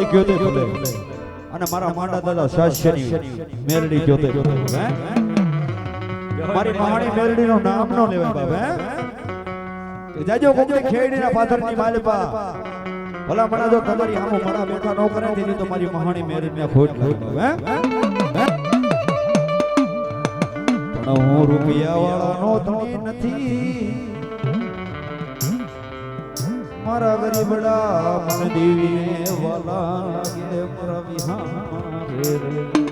પીપળા ગયો તે ભલે. અને મારા માંડા દાદા શાસ્યની મેરડી ગયો તે હે? મારી મહાણી મેરડી નું નામ નો લેવાય બાપ, હે? જાજો ના પાથરની માલપા. ભલા મણા જો તમારી હામો મણા બેઠા નો કરે તેની તો મારી મહાણી મેરડી મે ખોટ લાગે હે? પણ હું રૂપિયા વાળા નો ધણી નથી. મારા ગરીબડા મન દેવીને વાલા મારા વિહારે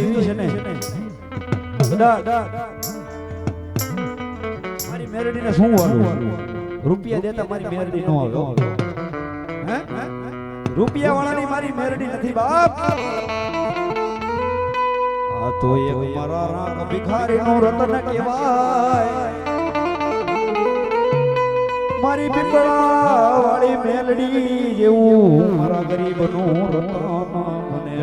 એવી છે ને મારી શું વાળું રૂપિયા દેતા મારી મેરડી નો આવે. રૂપિયા વાળાની મારી મેરડી નથી, બાપ. આ તો એક મારા રાગનું રતન કહેવાય. મારી પીપળા વાળી મેલડી જેવું મારા ગરીબનું રતન મને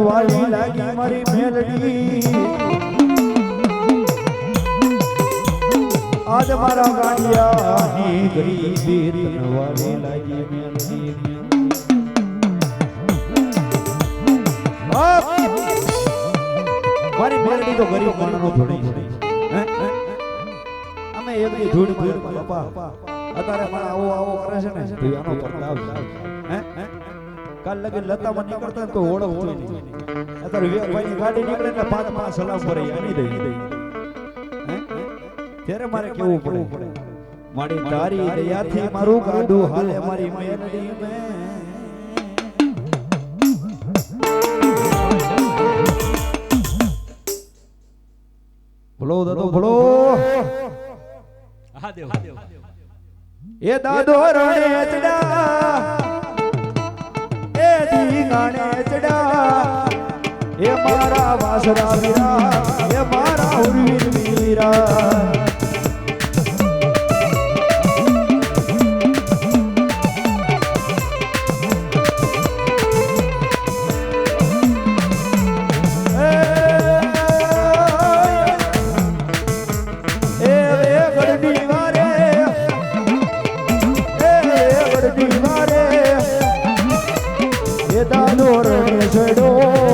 વાલી લાગી મારી મેલડી આજ મારા ગાંડિયાની ગરીબી તને વાલી લાગી મેલડી મારી મેલડી તો ગરીબ હે? હે? અમે એવી ધૂળ ધૂળ બાપા અત્યારે પણ આવો આવો કરે છે ને આનો છે. હે હે? કાલ લગી લતામાં નીકળતા કોઈ ઓળખતું નહીં. અત્યારે વેપારીની ગાડી નીકળે એટલે પાંચ પાંચ સલામ પર આની દઈ હે? ત્યારે મારે કેવું પડે? મારી તારી દયાથી મારું ગાડું હાલે મારી મેલડી મેં. બોલો દાદો બોલો હા દેવ એ દાદો રણે ચડા એ દી ગાણે ચડા એ મારા વાસરા વીરા એ મારા ઉર્વીર વીરા એ દાદો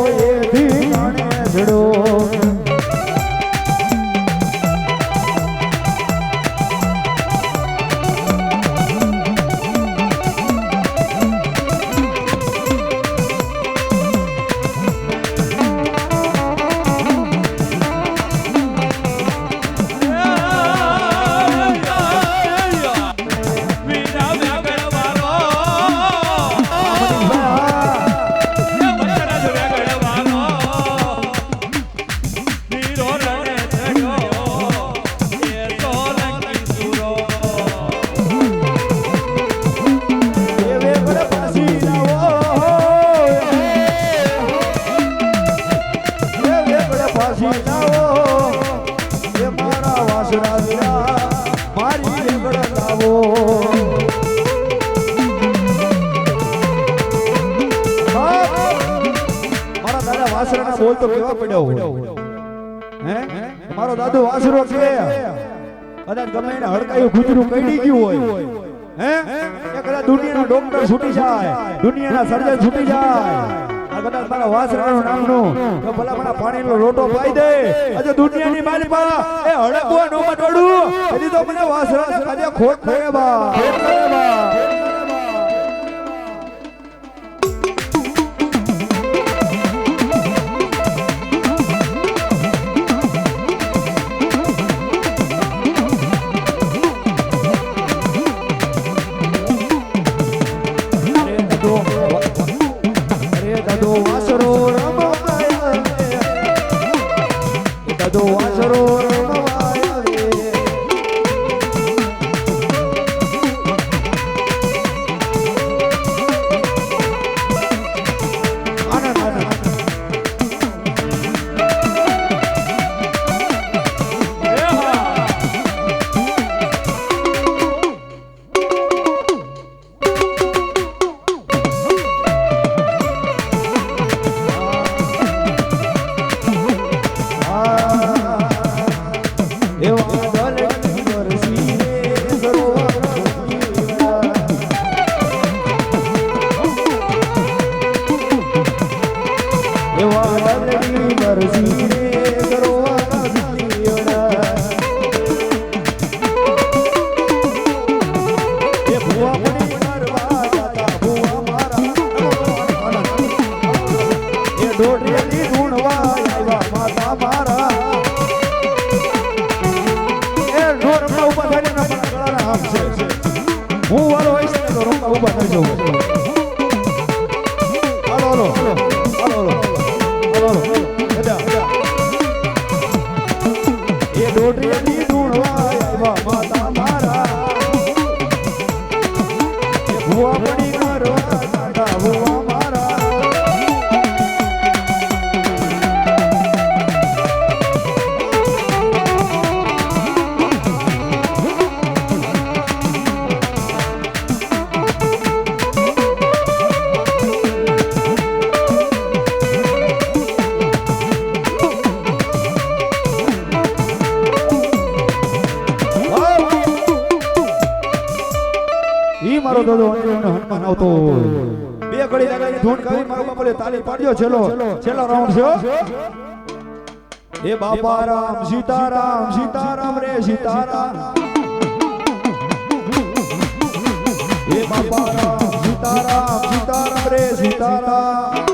બોલ તો કેવા પડ્યો હોય. હે? મારો દાદુ વાસરો છે. કદાચ ગમે એને હડકાયું, ગુજરું, કઈડી ગયું હોય. હે? એ કદાચ દુનિયાનો ડોક્ટર છૂટી જાય, દુનિયાના સર્જન છૂટી જાય. કદાચ મારા વાસરાનું નામનું તો ભલા મારા પાણીનો લોટો પાઈ દે. આજે દુનિયાની મારી પા એ હડકવા નો મટોડું હજી તો મને વાસરાને કદે ખોટ પડે બા ખોટ પડે બા. દાદો હનુમાન આવતો બે ઘડી લગાડી ધૂન કરી મારો બાપલે તાલી પાડ્યો છેલ્લો. છેલ્લો રાઉન્ડ છે. એ બાપા રામ, સીતારામ સીતારામ રે, સીતારામ. એ બાપા રામ, સીતારામ સીતારામ રે, સીતારામ.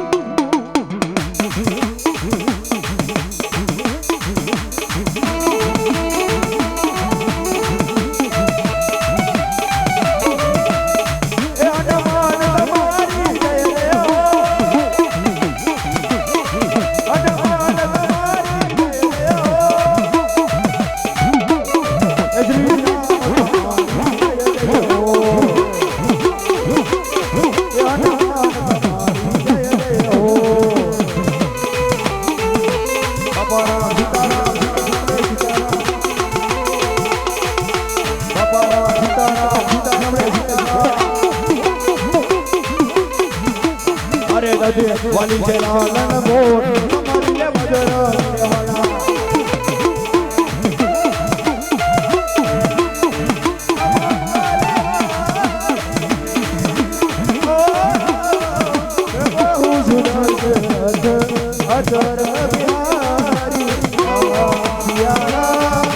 દદે વાલી છે લાલન મોર અમારી લે મજર દેવાના અચર બિહારી સિયારા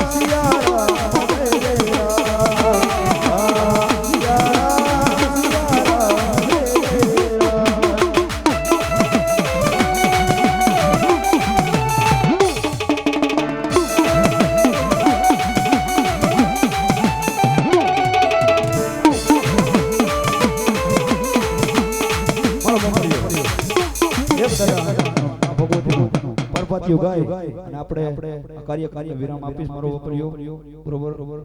પરપતિયું ગાય અને આપણે કાર્ય કાર્ય વિરામ આપીશ. મારો વપરાયો બરોબર?